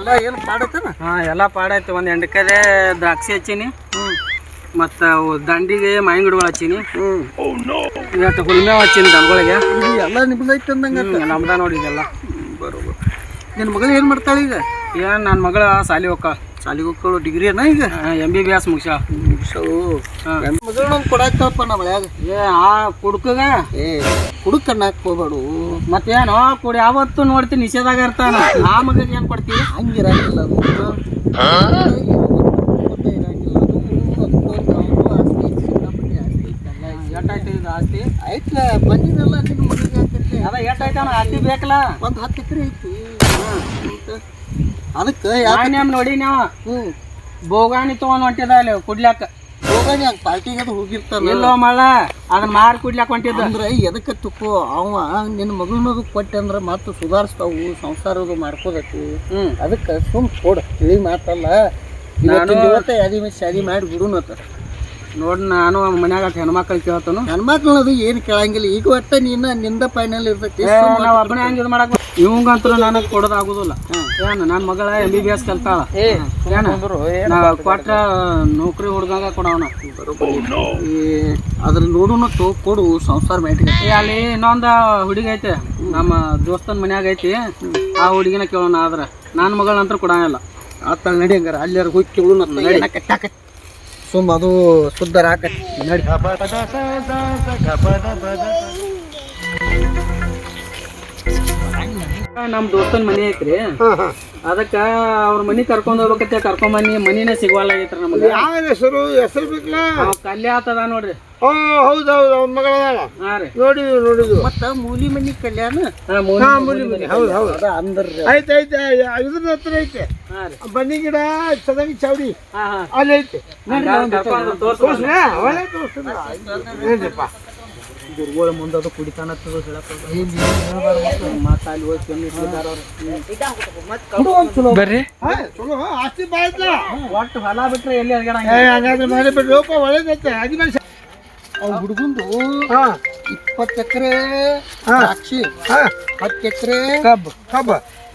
ಎಲ್ಲ ಏನು ಪಾಡತ್ತನ ಹಾ ಎಲ್ಲ ಪಾಡಾಯ್ತು ಒಂದ್ ಎಂಟಕರೆ ದ್ರಾಕ್ಷಿ ಹಚ್ಚೀನಿ. ಮತ್ತು ಅವು ದಂಡಿಗೆ ಮಾವಿನ ಗಿಡಗಳು ಹಚ್ಚೀನಿ. ಇವತ್ತು ಹುಲ್ಮೆ ಹಚ್ಚೀನಿ ದನಗಳಿಗೆ. ಎಲ್ಲ ನಿಮ್ದೈತೆ ಅಂದಂಗ ನಮ್ದ ನೋಡಿ ಇದೆಲ್ಲ. ಬರೋಬರ್. ನಿನ್ನ ಮಗಳು ಏನು ಮಾಡ್ತಾಳೆ ಈಗ? ಏನ್ ನನ್ನ ಮಗಳ ಸಾಲಿ ಹೋಗ ಶಾಲೆಗೆ ಹೋಗ್ಕೊಳ್ಳೋ ಡಿಗ್ರಿ ಏನ ಈಗ ಎಂ ಬಿ ಬಿ ಎಸ್ ಮುಗಿಸ ಮಗಳನ್ನ ಕೊಡಾಕ್ತಪ್ಪ ನಮ್ಮ ಮನ್ಯಾಗ ಏ ಆ ಕುಡ್ಕಗ? ಏ ಹುಡುಕನ್ನಕ್ ಹೋಗ್ಬೇಡು. ಮತ್ತೇನು? ಕುಡಿ ಯಾವತ್ತು ನೋಡ್ತೀನಿ ನಿಷೇಧಾಗ ಇರ್ತಾನ. ಆ ಮಗಗೆ ಏನು ಕೊಡ್ತೀವಿ ಹಂಗಿರಂಗಿಲ್ಲ ಅದು. ಆಸ್ತಿ ಐತ್ಲ ನಿನ್ನ ಅದ ಎಷ್ಟಾಯ್ತಾನ ಆಸ್ತಿ ಬೇಕಲ್ಲ? ಒಂದು ಹತ್ತು ಎಕರೆ ಐತಿ. ಅದಕ್ಕೆ ನೋಡಿ ನಾವು ಹ್ಞೂ ಬೋಗಾಣಿ ತಗೊಂಡ್ ಹೊಂಟಿದ ಅಲ್ಲಿ ಕುಡ್ಲಾಕ ಹೋಗಾನಿ ಹಂಗೆ ಪಾರ್ಟಿಗೆ ಅದು ಹೋಗಿರ್ತಾನ? ಎಲ್ಲೋ ಮಳ ಅದನ್ನ ಮಾರ್ ಕುಡ್ಲಾಕ ಹೊಂಟಿದ್ದ. ಅಂದ್ರೆ ಎದಕ್ಕೆ ತುಪ್ಪು ಅವ ನಿನ್ನ ಮಗಳನ್ನದು ಕೊಟ್ಟೆ ಅಂದ್ರೆ ಮತ್ತೆ ಸುಧಾರಿಸ್ತಾವು ಸಂಸಾರದು ಮಾಡ್ಕೋಬೇಕು ಅದಕ್ಕೆ ಸುಮ್ ಕೊಡು ತಿಳಿ ಮಾತಲ್ಲ. ನಾನು ಇವತ್ತೇ ಯಾದಿ ಮೇಲೆ ಶಾದಿ ಮಾಡಿ ಬಿಡುನತ್ತ ನೋಡ್ ನಾನು ಮನ್ಯಾಗ ಹೆಣ್ಮಕ್ಳು ಕೇಳ್ತಾನು. ಅದು ಏನು ಕೇಳಂಗಿಲ್ಲ. ಈಗ ಒಟ್ಟ ನೀನು ನಿಂದ ಫೈನಲ್ ಇರ್ತೈತಿ. ಒಬ್ಬನೇ ಹಂಗೆ ಇದು ಮಾಡಕ್ ಇವಂಗಂತೂ ನನಗ್ ಕೊಡೋದ್ ಆಗುದಿಲ್ಲ ಏನ್ ನನ್ನ ಮಗಳ ಎಂ ಬಿ ಬಿ ಎಸ್ ಕಲ್ತಾಳ ಏನ ಕೊಟ್ರ ನೌಕರಿ ಹುಡ್ಗಂಗ ಕೊಡವನ ಈ ಅದ್ರ ನೋಡುನು ತೋ ಕೊಡು ಸಂಸಾರ ಏ ಅಲ್ಲಿ ಇನ್ನೊಂದು ಹುಡುಗಿ ಐತೆ ನಮ್ಮ ದೋಸ್ತನ ಮನ್ಯಾಗ ಐತಿ ಆ ಹುಡುಗಿನ ಕೇಳೋಣ ಆದ್ರೆ ನನ್ನ ಮಗಳಂತ್ರ ಕೊಡಂಗಿಲ್ಲ ಆತ ನಡಿ ಹಂಗಾರ ಅಲ್ಲಾರ ಹೋಗಿ ಕೇಳು ಕಟ್ಟಾಕತ್ ಸುಮ್ ಅದು ಸುದ್ದರ ಹಾಕತ್ ನಡಿ ನಮ್ ದೋಸ್ತನ ಮನೆ ಐತ್ರಿ. ಅದಕ್ಕ ಅವ್ರ ಮನಿ ಕರ್ಕೊಂಡ್ ಹೋಗ್ಬೇಕಂತ ಕರ್ಕೊಂಡ್ ಬನ್ನಿ ಮನಿನೇ ಸಿಗವಲ್ಲ ಆಗೈತ್ರಿ ನಮಗೆ. ಯಾವ ಹೆಸರು ಹೆಸರು ಬೇಕಲ್ಲ ಕಲ್ಯಾ ಆತದ ನೋಡ್ರಿ. ಓ ಹೌದು ಹೌದು ಅವ್ನ ಮಗಳ ಹಾ ರೀ. ನೋಡಿದ್ವಿ ನೋಡಿದ್ವಿ. ಮತ್ತ ಮೂಲಿ ಮನಿ ಕಲ್ಯಾಣ? ಹಾ, ಮೂಲಿ ಮೂಲಿ ಮನಿ ಹೌದು ಹೌದು. ಅದ ಅಂದ್ರ ಐತೆ ಐತೆ ಇದ್ರ ಹತ್ರ ಐತೆ. ಹಾ ರೀ. ಬನ್ನಿ ಗಿಡ ಹಾ ಹಾ. ಅಲ್ಲಿ ಐತೆ. ಕರ್ಕೊಂಡ್ ತೋರ್ಸ್ ಒಳ್ಳೆ ಏನ್ರಿಪ್ಪ? ಗುರುಗಳ ಮುಂದೆ ಅದು ಕುಡಿತಾನ ಮಾತ ಅಲ್ಲಿ ಹೋಗಿ ಕೆಮ್ಮಿ. ಬರ್ರಿ. ಚಲೋ. ಆಸ್ತಿ ಬಾಯ್ತಲ್ಲ ಒಟ್ಟು ಹೊಲ ಬಿಟ್ರೆ ಎಲ್ಲಿ ಹಂಗಾದ್ರೆ ಮಾಡಿ ಬಿಡ್ರಿ. ಲೋಪ ಒಳ್ಳೇದೈತೆ. ಅದಿ ಮೇಲೆ ಅವ್ನ ಹುಡುಗಂದು ಇಪ್ಪತ್ತು ಎಕರೆ ದ್ರಾಕ್ಷಿ ಹತ್ತು ಎಕರೆ ಕಬ್ಬು. ಕಬ್ಬ.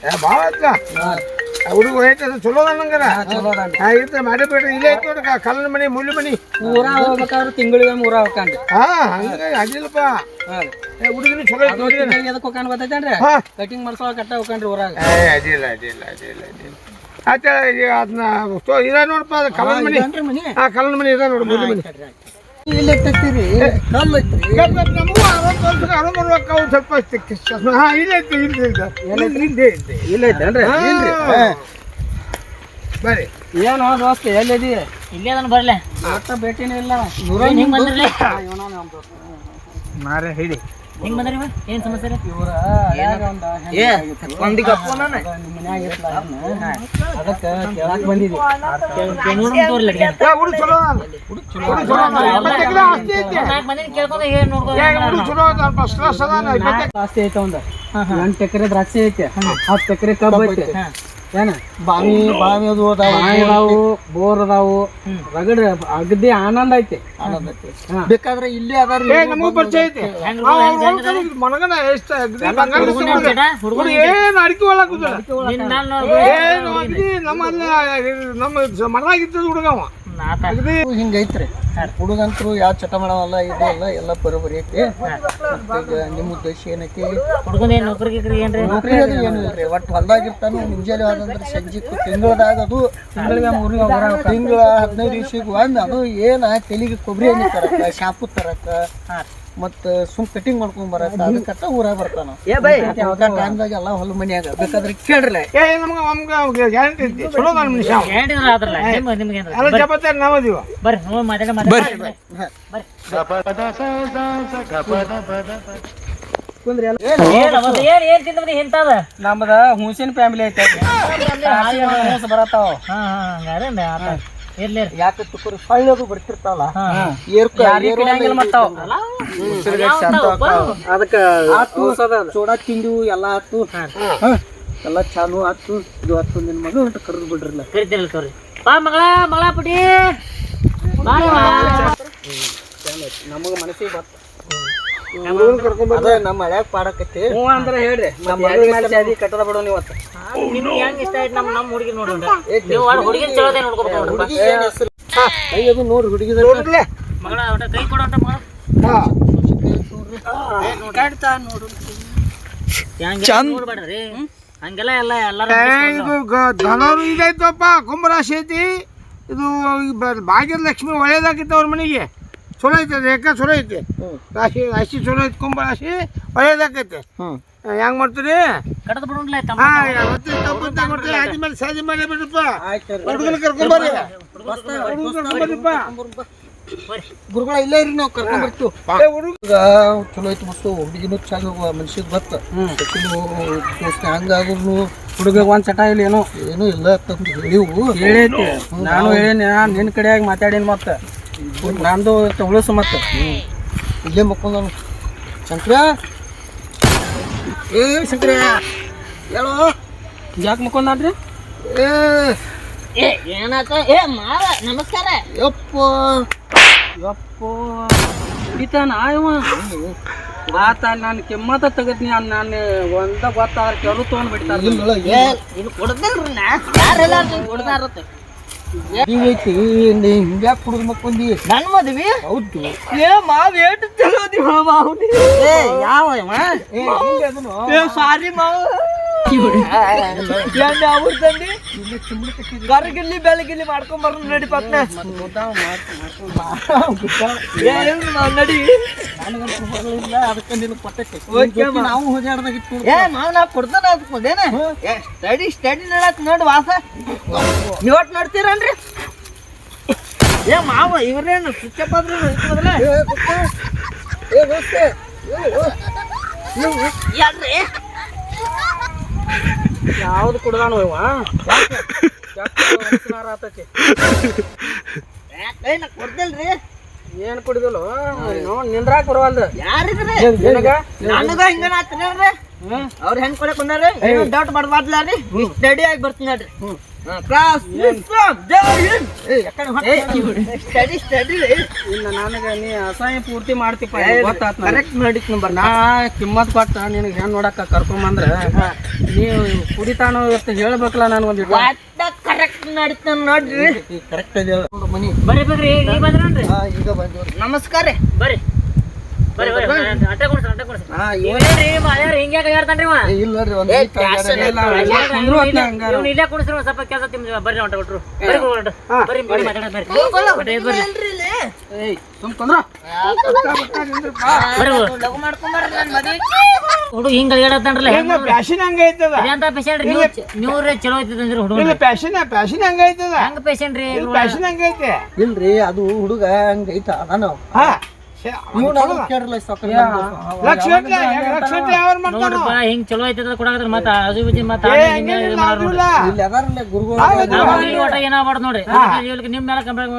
ಏ ಭಾಳ ಹುಡುಗ ಐತೆ ಚಲೋ ಅನ್ನಂಗರ ಚಲೋ ಇರ್ತ ಮಾಡಿ ಬಿಡ್ರಿ ಇಲ್ಲೇ ಐತಿ ನೋಡ್ರಿ ಕಲ್ಲನ ಮನೆ ಮುಳ್ಳು ಮನಿ ಊರ ಹೋಗ್ಬೇಕಾದ್ರೆ ತಿಂಗಳಿಗೆ ಊರ ಹೋಗ್ಕಂಡ್ರಿ ಹಾ ಹಂಗ ಏ ಹುಡುಗನ ಚಲೋ ಎದಕ್ಕೆ ಹೋಗ್ಕಂಡ್ ಗೊತ್ತೈತೇನ್ರಿ ಕಟಿಂಗ್ ಮಾಡ್ಸೋ ಕಟ್ಟ ಹೋಗ್ಕಂಡ್ರಿ ಊರಾಗ ಅದಿಲ್ಲ ಅದಿಲ್ಲ ಅದಿಲ್ಲ ಅದಿಲ್ಲ ಆಯ್ತು ಅದನ್ನ ಇದ ನೋಡಪ್ಪ ಕಲ್ಲನ ಮನಿ ಮನಿ ಹಾ ಕಲ್ಲನ ಮನಿ ಇದ ನೋಡಿ ಮುಳ್ಳು ಮನಿ ಇಲ್ಲಿ ಇಟ್ಟಿರ್ತೀರಿ ಕಲ್ಲು ಐತ್ರಿ ಸ್ವಲ್ಪ ಹಾ ಇಲ್ಲೈತೆ ಇಲ್ಲಿ ಇದೆ ಇದೆ ಇಲ್ಲ ಐತೇನ್ರಿ ಹಾ. ಬರ್ರಿ. ಏನು ದೋಸ್ತ ಎಲ್ಲಿದಿ? ಇಲ್ಲೇ ಅದನ್ನ ಬರಲೇ. ಒಟ್ಟ ಭೇಟಿನೇ ಇಲ್ಲ. ಹಿಂಗ್ ಬಂದ್ರಲ್ಲ ಮಾರ ಹಿಡಿ ಹಿಂಗ್ ಬಂದ್ರಿ ಏನ್ ಸಮಸ್ಯೆ ರೀ? ಇವ್ರ ಹಳ್ಯಾಗ ಒಂದ ಹೆಣ್ಣ್ ನಿಮ್ಮ ಮನ್ಯಾಗ ಇರ್ತಾಳ ಹೆಣ್ಣು. ಅದಕ್ಕ ಕೇಳಾಕ್ ಬಂದಿದ್ವಿ. ಆಸ್ತಿ ಐತೆ. ಒಂದ ಎಂಟು ಎಕರೆ ದ್ರಾಕ್ಷಿ ಐತೆ. ಹತ್ತು ಎಕರೆ ಕಬ್ಬು ಐತೆ. ಏನ? ಬಾವಿ ಬಾವಿ ಅದು ಅದಾವ. ಬಾವಿ ಅದಾವು ಬೋರ್ ಅದಾವು. ರಗಡ್ ಅಗದಿ ಆನಂದ ಐತಿ. ಬೇಕಾದ್ರೆ ಇಲ್ಲೇ ಅದಾರ ನಮಗೂ ಪರಿಚಯ ಐತೆ. ಅವ್ರ್ ಕಡೆ ಮನಗನ ಎಷ್ಟು ಅಗ್ದಿ ಬಂಗಾರ ಏನ್ ಅಡಿಕೆ ಒಳಗ್ ಅಗ್ದಿ ನಮ್ಮ ಮನವಾಗಿದ್ದದ ಹುಡುಗವ ಹಿಂಗೈತ್ರಿ. ಹುಡುಗಂತರು ಯಾವ ಚಟ ಮಾಡವಲ್ಲ ಇದು ಅಲ್ಲ ಎಲ್ಲ ಬರೋಬರಿ ಐತಿ. ಈಗ ನಿಮ್ಮ ಉದ್ದೇಶ ಏನೈತಿ? ಹುಡುಗನ ನೌಕರಿ ಗಿಕ್ರಿ ಏನ್ರಿ? ನೌಕರಿ ಅದು ಏನಿಲ್ರಿ ಒಟ್ಟು ಹೊಲ್ದಾಗ ಇರ್ತಾನು ಮುಂಜಾನೆ ಆದಂದ್ರೆ ಸಂಜೆ ತಿಂಗಳದಾಗ ಅದು ತಿಂಗಳಿಗೆ ಮೂರಿಗೆ ತಿಂಗಳ ಹದಿನೈದು ದಿವಸಕ್ಕೆ ಒಂದು ಅದು ಏನ ತೆಲಿಗೆ ಕೊಬ್ಬರಿ ಎಣ್ಣೆ ತರಕ ಶಾಪು ತರಕ ಮತ್ತ ಸುಮ್ ಕಟಿಂಗ್ ಮಾಡ್ಕೊಂಡ್ ಅದಕ್ಕಟ್ಟ ಊರಾಗ ಬರ್ತಾನ. ಟೈಮ್ದಾಗ ಎಲ್ಲ ಹೊಲ ಮನ್ಯಾಗ. ಬೇಕಾದ್ರೆ ಕೇಳ್ರಲ್ಲ ಏ ನಮ್ಗೆ ನಮ್ಗೆ ಗ್ಯಾರಂಟಿ ಐತಿ. ಚಲೋ ನಾನು ಮನುಷ್ಯ ಹೇಳಿದ್ರ ಆದ್ರಲ್ಲ. ನಿಮ್ ನಿಮ್ಗೆ ಏನ್ರಿ? ಎಲ್ಲ ಜಪತ್ತಾರ ನಾವ್ ಅದೀವ. ಬರ್ರಿ ನೋಡಿ ಮಾತಾಡ ಮಾತಾಡ. ಕುಂದ್ರಿ ಎಲ್ಲ. ಏನ್ ಅವತ್ತು ಏನ್ ಏನ್ ತಿಂದ ಬಂದಿ ಇಂತದ ನಮ್ದ ಹುಣಸಿನ ಫ್ಯಾಮಿಲಿ ಐತೆ. ಬರತ್ತಾವ. ಹಾ ಹಾ ಹಂಗಾರೆ ಅಂದೆ ಆತ. ಇರ್ಲಿ. ಯಾಕೆ ತುಕರು ಹೊಳ್ಳದು ಬರ್ತಿರ್ತಾವಲ್ಲ? ಏರ್ಕ ಯಾರಿಗ್ ಕಿಡಿಯಂಗಿಲ್ಲ ಮತ್ತಾವ ಅದಕ್ಕ ಚೋಡ ತಿಂಡಿವು ಎಲ್ಲ ಆತು. ಎಲ್ಲ ಚಾನು ಆತು. ಇದು ಆತು ನಿನ್ ಮಗ ಅಂತ ಕರೆದು ಬಿಡ್ರಲ್ಲ. ಕರಿತೀರಲ್ಲ ತೋರಿ ಬಾ ಮಗಳ ಮಗಳ ಪುಟಿ ಬಾ ನಮಗ ಮನಸ್ಸಿಗೆ ಬತ್ತ ಅದ ನಮ್ಮ ಹಳ್ಯಾಗ ಪಾಡಕತ್ತಿ. ಹ್ಞೂ ಅಂದ್ರೆ ಹೇಳ್ರಿ. ನಮ್ಮ ಮೇಲೆ ಶಾದಿ ಕಟ್ಟದ ಬಿಡೋ ನೀವು ಇವತ್ತು ನಿಮ್ಗೆ ಹೆಂಗ್ ಇಷ್ಟ ಆಯ್ತು ನಮ್ಮ ನಮ್ಮ ಹುಡುಗಿ ನೀವು ಹುಡುಗಿನ ಚಲೋದೇ ನೋಡ್ಕೊಬೇಕು ನೋಡ್ರಿ. ಹುಡುಗಿ? ಕೈ ಅದು ಮಗಳ ಕೈ ನೋಡ್ಬೇಡ್ರಿ. ಹಂಗೆಲ್ಲ ಎಲ್ಲ ಎಲ್ಲಾರು ಧನರು ಇದೈತಪ್ಪ ಐತಿ. ಇದು ಭಾಗ್ಯದ ಲಕ್ಷ್ಮಿ ಒಳ್ಳೇದಾಗಿತ್ತು ಅವ್ರ ಮನೆಗೆ. ಚಲೋ ಐತೆ ರೇಖಾ ಚಲೋ ಐತಿ ರಾಶಿ ರಾಶಿ ಚಲೋ ಐತಿ ಕುಂಭರಾಶಿ ಒಳ್ಳೇದಾಕೈತೆ ಹ್ಮ್ ಹೆಂಗ್ ಮಾಡ್ತೀರಿ ಕಡದ ತಪ್ಪು ಆದಿ ಮೇಲೆ ಸಾದಿ ಮೇಲೆ ಬಿಡಪ್ಪ ಆಯ್ತು ಹುಡುಗನ ಕರ್ಕೊಂಬರ್ರಿ ಹುಡುಗನ ಕರ್ಕೊಂಬರ್ರಿಪ್ಪ ಗುರುಗಳ ಇಲ್ಲೇ ಇರಿ ನಾವು ಕರ್ಕೊಂಡ್ ಬರ್ತೀವಿ ಏ ಹುಡುಗ ಚಲೋ ಐತಿ ಮತ್ತು ಹುಡುಗಿನೂ ಚಂದ ಮನ್ಸಿಗೆ ಬತ್ತ ದೋಸ್ತ ಹಂಗಾದ್ರು ಹುಡುಗ ಒಂದ್ ಚಟ ಇಲ್ಲ ಏನೋ ಏನೂ ಇಲ್ಲ ಹೇಳಿವು ಹೇಳೈತಿ ನಾನು ಹೇಳೇನಿ ನಿನ್ ನಿನ್ನ ಕಡೆಯಾಗಿ ಮಾತಾಡೀನಿ ಮತ್ತೆ ನಂದು ಉಳಿಸು ಮತ್ತೆ. ಇಲ್ಲೇ ಮಕ್ಕೊಂಡ ಶಂಕರ ಏ ಶಂಕರ ಹೇಳೋ? ಯಾಕೆ ಮುಕ್ಕೊಂಡ್ರಿ ಏ. ಏ ಏನಾತ? ಏ ಮಾರ ನಮಸ್ಕಾರ. ಯಪ್ಪ. ಯಪ್ಪೋ. ಹಿಡಿತಾನ ಇವ? ಆತ ನಾನು ಕೆಮ್ಮತ ತೆಗದ್ನಿ ನಾನು ಒಂದ ಗೊತ್ತಾದ್ರೆ ಕೆಲವು ತೊಗೊಂಡ್ಬಿಡ್ತಾರೆ ಇದು ಕೊಡದಿಲ್ರಿ ನಾ. ಯಾರೆಲ್ಲ ಕೊಡ್ತಾರತ್ತೆ ಐತಿ ನೀ ಹಿಂಗ್ಯಾಕ್ ಕುಡಿದು ಮಕ್ಕೊಂದಿ ನನ್ ಮದ್ವಿ ಹೌದು ಏ ಮಾವ್ ಏಟು ಚಲೋ ಮಾವ ಯಾವ ಸಾರಿ ಮಾವ. ಎಣ್ಣೆ ಅವ್ರು ತಂದಿ? ಕರಗಿಲ್ಲಿ ಬೆಳಗಿಲ್ಲಿ ಮಾಡ್ಕೊಂಡ್ ಬರ್ರಿ ನಡಿ ಪತ್ನ ನಡಿ. ನಾವು ಹೋಜಾಡ್ದಾಗಿತ್ತು ಏ ಮಾವ ನಾ ಕೊಡ್ತಾನ ಅದ್ಕೊಂಡೇನ ಸ್ಟಡಿ ಸ್ಟಡಿ ನೋಡಕ್ ನೋಡಿ ವಾಸ. ನೀವಟ್ ನೋಡ್ತೀರನ್ರಿ? ಏ ಮಾವ ಇವ್ರೇನು ಸ್ವಿಚ್ ಆದ್ರೆ ಏ? ಏ ಯಾರ್ರಿ? ಯಾವ್ದು ಕುಡ್ದಾನು ಇವ? ಆತೈತಿ ಕೊಡ್ದಿಲ್ರಿ. ಏನ್ ಕುಡಿದಲು ನಿಂದ್ರಾಕ್ ಬರವಲ್ದು ಯಾರಿದ್ರಿ? ನಿನಗ ಅವ್ರ ಹೆಂಗ್ ಕೊಡಕ್ ಬಂದಾರ ಡೌಟ್ ಮಾಡ್ಬಾರ್ದ್ಲಾರಿ ಸ್ಟಡಿ ಆಗಿ ಬರ್ತೀನಿ ನೋಡ್ರಿ ಕ್ಲಾಸ್ ಸ್ಟಡಿ ಸ್ಟಡಿ ಇಲ್ಲ ನನಗ ನೀ ಅಸಹ್ಯ ಪೂರ್ತಿ ಮಾಡ್ತಿಪ್ಪ ಗೊತ್ತಾತ್ ಕರೆಕ್ಟ್ ಮಾಡಿಕ್ ನಂಬರ್ ನಾ ಕಿಮ್ಮತ್ ಕೊಟ್ಟ ನಿನಗೆ ಹೆಣ್ ನೋಡಕ್ಕ ಕರ್ಕೊಂಬಂದ್ರ ನೀವು ಕುಡಿತಾನೋ ಇವತ್ತು ಹೇಳ್ಬೇಕಲ್ಲ ನಾನು ಒಂದು ಕರೆಕ್ಟ್ ನಡೀತಾನ ನೋಡ್ರಿ? ಕರೆಕ್ಟ್ ಮನಿ ಬರ್ರಿ ಬರ್ರಿ ಈಗ ಬಂದಿವ್ರಿ. ನಮಸ್ಕಾರ ರೀ. ಬರ್ರಿ ಹುಡುಗ ಹಿಂಗ ಪ್ಯಾಶನ್ ಹಂಗೈತದ ಎಂತ ಪೇಷಂಟ್ ನೀವು ನೀವು ರೀ ಚಲೋ ಐತಂದ್ರಿ ಹುಡುಗ ಇಲ್ಲ ಪ್ಯಾಶನ್ ಪ್ಯಾಶನ್ ಹಂಗೈತದ ಹಂಗ ಪೇಷಂಟ್ ರೀ ಪ್ಯಾಶನ್ ಹಂಗೈತೆ ಇಲ್ರಿ ಅದು ಹುಡುಗ ಹಂಗೈತ ನಾನು. ಹಾ. ಹಿಂಗ್ ಚಲೋ ಕೊಡಾಕತ್ರ ಮತ್ತ ಆಜು ಬಾಜು ಮತ್ತ ಏನಾಗ್ಬಾರ್ದು ನೋಡ್ರಿ? ನಿಮ್ ಮೇಲೆ ಕಂಪೇರ್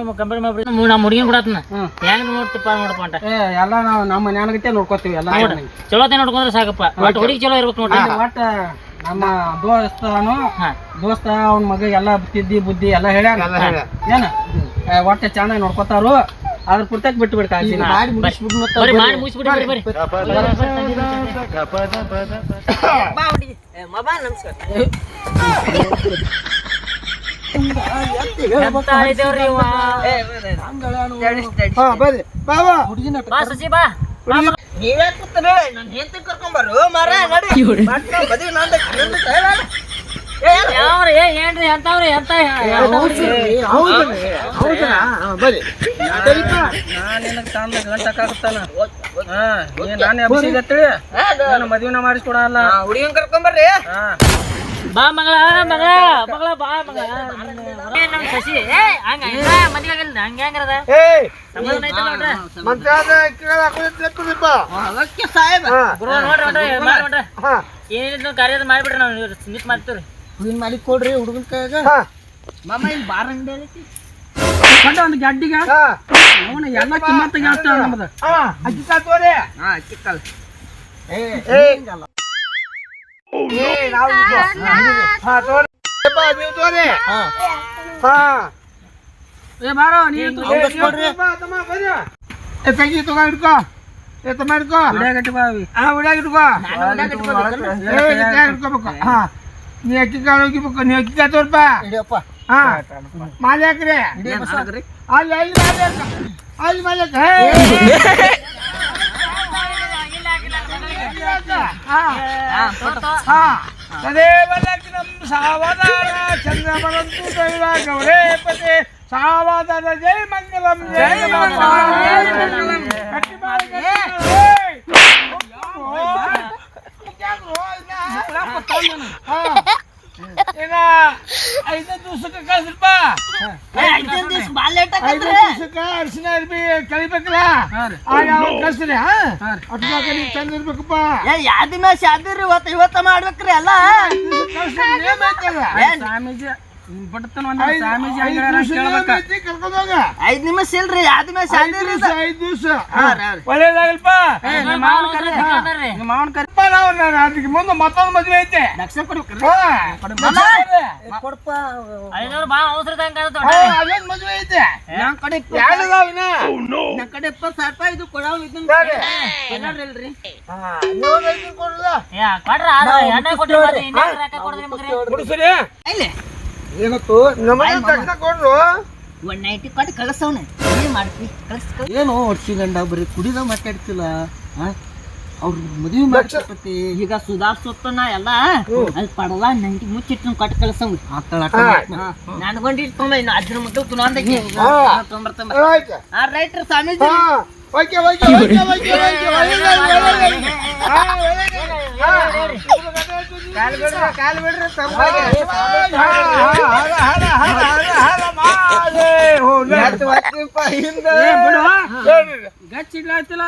ಮಾಡ್ಬಿಡಿ. ನಮ್ಮ ಹುಡುಗಿನ ಕೊಡತ್ನ ಹೆಂಗ್ ನೋಡ್ತಿಪ್ಪ ನೋಡಪ್ಪ ಅಂತ. ಏ ಎಲ್ಲ ನಾವು ನಮ್ಮ ಮನ್ಯಾನಗತ್ತೆ ನೋಡ್ಕೋತೀವಿ ಎಲ್ಲ ಚಲೋತೆ ನೋಡ್ಕೊಂಡ್ರೆ ಸಾಕಪ್ಪ. ಒಟ್ಟು ಹುಡುಗಿ ಚಲೋ ಇರ್ಬೇಕು ನೋಡ್ರಿ. ಒಟ್ಟ ನಮ್ಮ ದೋಸ್ತನು ಹಾ. ದೋಸ್ತ ಅವ್ನ ಮಗ ಎಲ್ಲ ತಿದ್ದಿ ಬುದ್ಧಿ ಎಲ್ಲ ಹೇಳ್ಯಾನ. ಏನ? ಒಟ್ಟ ಚೆನ್ನಾಗಿ ನೋಡ್ಕೋತಾರು. ಅದ್ರ ಪುರ್ತಕ್ ಬಿಟ್ಟು ಬಿಡ್ ಕಾಳಜಿ ಮಾಡಿ ಮುಗಿಸ್ಬಿಟ್ಟು ನೀವೇ ಕೂತ್ರಿ ನಾನು ಹೆಂತ ಕರ್ಕೊಂಬರು ಮಾರ ನಡಿ. ಬದಿ ನಂದ ಯಾವ್ರಿ ಏ ಏನ್ರಿ ನಿನಗೆ ತಂದ ನಾನು ಎಬ್ಸಿಗತ್ತೇಳಿ ನಾನು ಮದುವೆನ ಮಾಡಿಸ್ಕೊಡಲ್ಲ. ಹುಡುಗನ್ ಕರ್ಕೊಂಬರ್ರಿ. ಬಾ ಮಗಳ ಮಗಳ ಮಗಳ ಬಾ ಮಗಳ. ನಮ್ ಶಶಿ ಏ ಹಂಗ ಇಲ್ಲ ಮದ್ವೆ ಆಗಿಲ್ಲ ಹಂಗ ಹೆಂಗರದ ಏಯ್ ಸಮಾಧಾನ ಐತೆ ನೋಡ್ರಿ ಮಂತ್ರಾದ ಕೇಳ ಹಾಕೋದಿಪ್ಪ ಅದಕ್ಕೆ ಸಾಹೇಬ. ಗುರು ನೋಡ್ರಿ ನೋಡ್ರಿ ಮಾಡಿ ನೋಡ್ರಿ. ಹಾ. ಏನಿಲ್ಲ ಕಾರ್ಯದ ಮಾಡ್ಬಿಡ್ರಿ ನಾವು ಸ್ಮಿತ್ ಮಾಡ್ತೀವ್ರಿ. ಹುಡುಗಿನ ಮಾಡಿ ಕೊಡ್ರಿ ಹುಡುಗನ ಕೈಯಾಗ. ಹಾ. ಮಾಮ ಇಲ್ಲಿ ಬಾರ ಅಂಗಡಿ ಐತಿ. ಕಂಡ ಒಂದು ಗಡ್ಡಿಗ ಹಾ. ಅವನ ಎಲ್ಲ ಕಿಮ್ಮತ್ತಿಗೆ ಆಗ್ತಾವ ನಮ್ದು. ಹಾ ಅಜ್ಜಿ ತಾತೋರೆ ಹಾ ಚಿಕ್ಕಲ್ ಏ ಏಯ್ ಹಿಂಗಲ್ಲ. ಏ ನಾವು ಹಾ ತೋರಿ ಬಾ ನೀವು ತೋರಿ ಹಾ. ಹಾ. ಏ ಬಾರೋ ನೀ ಅವ್ನ್ ಕೊಡ್ರಿ ಬಾ ತಮ್ಮ ಬರ್ರಿ ಏ ತಂಗಿ ತಗೊಂಡ್ ಹಿಡ್ಕೋ. ಎತ್ತ ಮಾಡ್ಕೋ ಗಟ್ಟಿ ಬಾವಿ ಹಾ ಉಡಾಗ ಇಟ್ಕೋ. ಏ ಇಟ್ಕೊ ಇಟ್ಕೋಬೇಕು ಹಾ. ನೀ ಅಕ್ಕಿ ಕಾಳು ಹೋಗಿಬೇಕು ನೀ ಅಕ್ಕಿ ಕಾಳು ತೋರ್ಪ ಹಿಡಿಯಪ್ಪ ಹಾ ಮಾಲೆ ಹಾಕ್ರಿ ಹಿಡಿ ಬಸ ಅಲ್ಲಿ ಅಲ್ಲಿ ಮಾಲೆ ಹಾಕ ಅಲ್ಲಿ ಮಾಲೆ ಹಾಕ ಹಾ ಹಾ ತದೇವ ಲಗ್ನಂ ಸಾವಧಾನ ಚಂದ್ರಮಣಂತು ದೈವ ಗೌರೇ ಪತೆ ಸಾವಧಾನ ಜೈ ಮಂಗಲಂ ಜೈ ಮಂಗಲಂ ಗಟ್ಟಿ ಮಾಡಿ, ಗಟ್ಟಿ ಮಾಡಿ. ಏಯ್! ಓಯ್! ಯಾಕ್ರೋ ಇನ್ನ? ಹಾ. ಇನ್ನ ಐದನೇ ದಿವ್ಸಕ್ಕೆ ಕಳ್ಸ್ರಪ್ಪ ಐದನೇ ದಿವ್ಸ ಭಾಳ ಲೇಟ್ ಐದನೇ ಆಗತ್ರಿ ದಿವ್ಸಕ್ಕೆ ಅರಿಶಿನ ಅರ್ಬಿ ಕಳಿಬೇಕಲ್ಲ ಹಾ ರೀ ಆಗ ಅವ್ರು ಕಳ್ಸ್ರಿ ಹಾ? ನೀವು ಏ ಯಾದಿ ಮೇಲೆ ಶಾದಿರಿ ಇವತ್ತು ಇವತ್ತ ಮಾಡ್ಬೇಕ್ರಿ ಎಲ್ಲ. ಕಳ್ಸ್ರಿ ಸ್ವಾಮೀಜಿ ಐದು- ನಿಮಿಷ ಇಲ್ರಿ ಆದ್ಮೇಲೆ ಮೇಲೆ ಐದು ದಿವ್ಸ ಒಳ್ಳೇದಾಗಲ್ಪ. ನಿಮ್ಮ ಮಾವನ್ ಕರಿ ನಿಮ್ಮ ಮಾವನ್ ಕರಿ ನಾವು ನಾನು ಅದಕ್ಕೆ ಮುಂದೆ ಮತ್ತೊಂದು ಮದುವೆ ಐತೆ. ಹಾ. ಕೊಡಪ್ಪ ಹಾ, ಅಲ್ಲೊಂದು ಮದುವೆ ಐತೆ. ಕಡೆ ಇನ್ನ? ನಮ್ ಕಡೆ ಇಪ್ಪತ್ತು ಸಾವಿರ ರೂಪಾಯಿ ಇದು ಕೊಡವ್ ಯಾರು? ಕೊಡೋರಿಲ್ರಿ ಹಾ, ಏನತ್ತು? ಒನ್ ನೈಂಟಿ ಕೊಟ್ಟು ಕಳಿಸವ್ನ. ಏನ್ ಮಾಡ್ತಿ? ಕಳ್ಸ್. ಏನು ಹೊಡ್ಸಿ ಗಂಡ ಬರೀ ಕುಡಿದ ಮಾತಾಡ್ತಿಲ್ಲ ಅವ್ರ ಮದುವೆ ಮಾಡ್ಸಪತಿ ಈಗ ಸುಧಾರ್ಸೊತ್ತನ ಎಲ್ಲ ಅಲ್ಲಿ ಪಡಲ ನೈಂಟಿ ಮುಚ್ಚಿಟ್ಟು ಕೊಟ್ಟು ಕಳ್ಸವ್ನ. ಆತಳ ನನ್ಗೊಂಡು ಇಟ್ಕೊಂಬ ಇನ್ನು ಅದ್ರ ಮಕ್ಕಳು ಆಯ್ತು. ಆ ರೈಟ್ರಿ ಸ್ವಾಮೀಜಿ. ಹಾ, okay, okay, okay, okay, okay, ಒಳ್ಳೆದಾಗ್ಲಿ, ಒಳ್ಳೆದಾಗ್ಲಿ. ಹಾ, ಒಳ್ಳೆದಾಗ್ಲಿ. ಹಾ. ಕಾಲ್ ಬಿಡ್ರಿ, ಕಾಲ್ ಬಿಡ್ರಿ, ತಂಪಾಗಿ. ಹಾ, ಹಾ, ಹರ, ಹರ, ಹರ, ಹರ, ಹರ, ಮಾಲೆ. ಹೋ, ನೋಡಿ. ಏ ಬಿಡು ಹೇಳ್ರಿ. ಗಚ್ಚ ಇಡ್ಲಾಯ್ತಿಲ್ಲ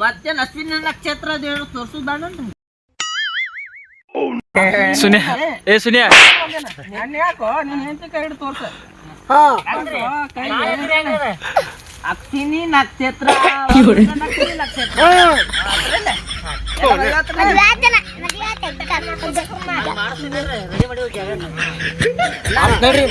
ಮತ್ತೆ ಅಶ್ವಿನ ನಕ್ಷತ್ರ ದೇವ್ರು ತೋರ್ಸುದಾನಲ್ರಿ ಸುನಿಯ ಏ ಸುನಿಯ ನನ್ನ ಯಾಕೋ ನಿನ್ ಹೆಂಡತಿ ಕೈ ಹಿಡಿದು ತೋರ್ಸ ಹಾ. ಕೈ ಅಕ್ಷಿನಿ ನಕ್ಷತ್ರ ಅಕ್ಷಿನಿ ನಕ್ಷತ್ರ. ಮಾಡ್ತೀನಿ,